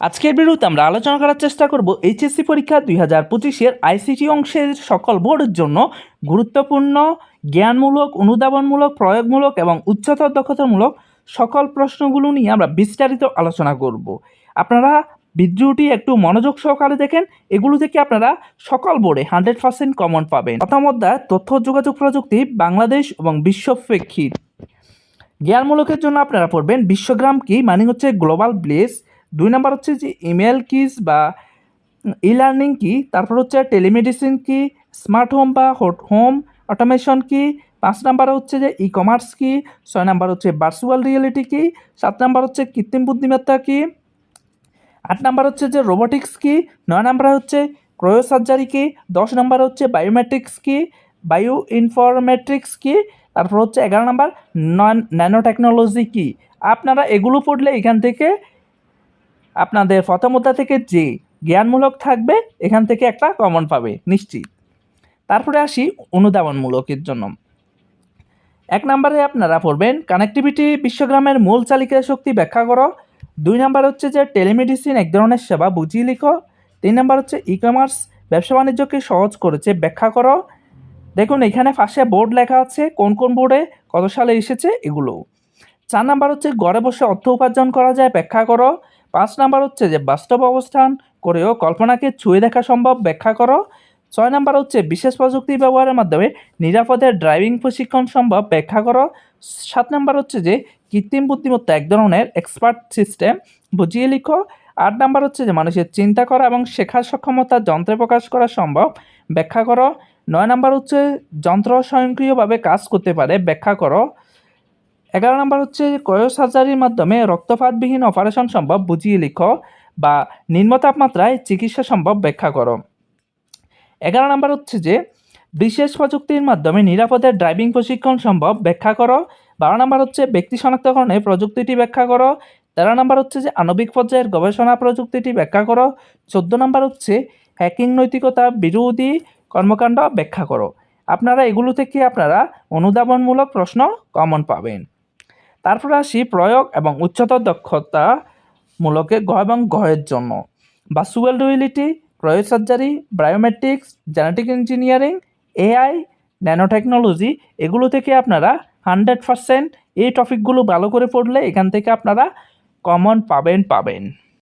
আজকের ভিডিওতে আমরা আলোচনা করার চেষ্টা করব এইচএসসি পরীক্ষা দুই হাজার পঁচিশের আইসিটি অংশের সকল বোর্ডের জন্য গুরুত্বপূর্ণ, জ্ঞানমূলক, অনুধাবনমূলক, প্রয়োগমূলক এবং উচ্চতর দক্ষতামূলক সকল প্রশ্নগুলো নিয়ে আমরা বিস্তারিত আলোচনা করব। আপনারা ভিডিওটি একটু মনোযোগ সহকারে দেখেন, এগুলো থেকে আপনারা সকল বোর্ডে হান্ড্রেড পার্সেন্ট কমন পাবেন। প্রথম অধ্যায়, তথ্য, যোগাযোগ প্রযুক্তি, বাংলাদেশ এবং বিশ্বপ্রেক্ষিত। জ্ঞানমূলকের জন্য আপনারা পড়বেন বিশ্বগ্রাম কি মানে হচ্ছে গ্লোবাল ব্লেস দুই নাম্বার হচ্ছে যে ইমেল কিস বা ই লার্নিং কি তারপর হচ্ছে টেলিমেডিসিন কি স্মার্ট হোম বা হোট হোম অটোমেশন কি পাঁচ নাম্বার হচ্ছে যে ই কমার্স কি ছয় নাম্বার হচ্ছে ভার্চুয়াল রিয়েলিটি কি সাত নাম্বার হচ্ছে কৃত্রিম বুদ্ধিমত্তা কি আট নাম্বার হচ্ছে যে রোবোটিক্স কি নয় নাম্বার হচ্ছে ক্রয়ো সার্জারি কি দশ নাম্বার হচ্ছে বায়োমেট্রিক্স কি বায়ো ইনফরমেট্রিক্স কি তারপর হচ্ছে এগারো নাম্বার নন ন্যানো টেকনোলজি কি আপনারা এগুলো পড়লে এখান থেকে আপনাদের প্রথম থেকে যে জ্ঞানমূলক থাকবে, এখান থেকে একটা কমন পাবে, নিশ্চিত। তারপরে আসি অনুধাবনমূলকের জন্য। এক নম্বরে আপনারা পড়বেন কানেক্টিভিটি বিশ্বগ্রামের মূল চালিকা শক্তি ব্যাখ্যা করো। দুই নাম্বার হচ্ছে যে টেলিমেডিসিন এক ধরনের সেবা, বুঝিয়ে লিখো। তিন নাম্বার হচ্ছে ই কমার্স ব্যবসা বাণিজ্যকে সহজ করেছে, ব্যাখ্যা করো। দেখুন, এখানে ফাঁসে বোর্ড লেখা আছে, কোন কোন বোর্ডে কত সালে এসেছে এগুলো। চার নাম্বার হচ্ছে ঘরে বসে অর্থ উপার্জন করা যায়, ব্যাখ্যা করো। পাঁচ নাম্বার হচ্ছে যে, বাস্তব অবস্থান করেও কল্পনাকে ছুঁয়ে দেখা সম্ভব, ব্যাখ্যা করো। ছয় নাম্বার হচ্ছে, বিশেষ প্রযুক্তি ব্যবহারের মাধ্যমে নিরাপদে ড্রাইভিং প্রশিক্ষণ সম্ভব, ব্যাখ্যা করো। সাত নাম্বার হচ্ছে যে, কৃত্রিম বুদ্ধিমত্তা এক ধরনের এক্সপার্ট সিস্টেম, বুঝিয়ে লিখো। আট নাম্বার হচ্ছে যে, মানুষের চিন্তা করা এবং শেখার সক্ষমতা যন্ত্রে প্রকাশ করা সম্ভব, ব্যাখ্যা করো। নয় নাম্বার হচ্ছে, যন্ত্র স্বয়ংক্রিয়ভাবে কাজ করতে পারে, ব্যাখ্যা করো। এগারো নম্বর হচ্ছে, ক্রয় সার্জারির মাধ্যমে রক্তপাতবিহীন অপারেশন সম্ভব, বুঝিয়ে লিখো, বা নিম্ন তাপমাত্রায় চিকিৎসা সম্ভব ব্যাখ্যা করো। এগারো নম্বর হচ্ছে যে, বিশেষ প্রযুক্তির মাধ্যমে নিরাপদে ড্রাইভিং প্রশিক্ষণ সম্ভব ব্যাখ্যা করো। বারো নম্বর হচ্ছে, ব্যক্তি শনাক্তকরণে প্রযুক্তিটি ব্যাখ্যা করো। তেরো নম্বর হচ্ছে যে, আণবিক পর্যায়ের গবেষণা প্রযুক্তিটি ব্যাখ্যা করো। চোদ্দ নম্বর হচ্ছে, হ্যাকিং নৈতিকতা বিরোধী কর্মকাণ্ড ব্যাখ্যা করো। আপনারা এগুলো থেকে আপনারা অনুধাবনমূলক প্রশ্ন কমন পাবেন। তারপরে আসি প্রয়োগ এবং উচ্চতর দক্ষতা মূলকে গ এবং গহের জন্য। বাসুয়েল ডুইলিটি প্রয়োগ surgery, biometrics, genetic engineering, AI, nanotechnology, এগুলো থেকে আপনারা হান্ড্রেড পারসেন্ট এই টপিকগুলো ভালো করে পড়লে এখান থেকে আপনারা কমন পাবেন পাবেন।